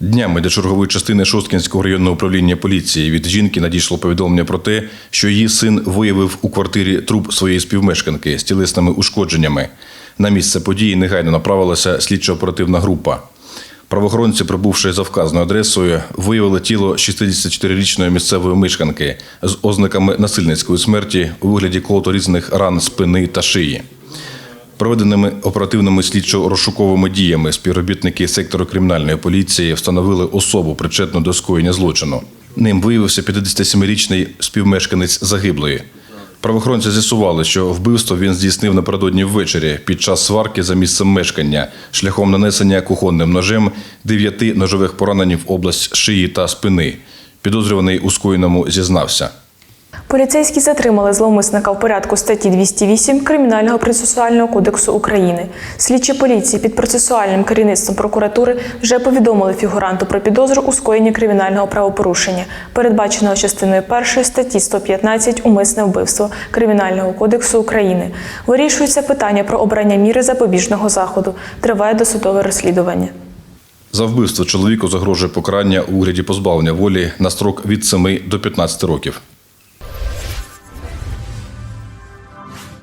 Днями до чергової частини Шосткінського районного управління поліції від жінки надійшло повідомлення про те, що її син виявив у квартирі труп своєї співмешканки з тілесними ушкодженнями. На місце події негайно направилася слідчо-оперативна група. Правоохоронці, прибувши за вказаною адресою, виявили тіло 64-річної місцевої мешканки з ознаками насильницької смерті у вигляді колоторізаних ран спини та шиї. Проведеними оперативними слідчо-розшуковими діями співробітники сектору кримінальної поліції встановили особу причетну до скоєння злочину. Ним виявився 57-річний співмешканець загиблої. Правоохоронці з'ясували, що вбивство він здійснив напередодні ввечері під час сварки за місцем мешкання шляхом нанесення кухонним ножем дев'яти ножових поранень в область шиї та спини. Підозрюваний у скоєному зізнався. Поліцейські затримали зловмисника в порядку статті 208 Кримінального процесуального кодексу України. Слідчі поліції під процесуальним керівництвом прокуратури вже повідомили фігуранту про підозру у скоєнні кримінального правопорушення, передбаченого частиною 1 статті 115 Умисне вбивство Кримінального кодексу України. Вирішується питання про обрання міри запобіжного заходу. Триває досудове розслідування. За вбивство чоловіку загрожує покарання у вигляді позбавлення волі на строк від 7 до 15 років.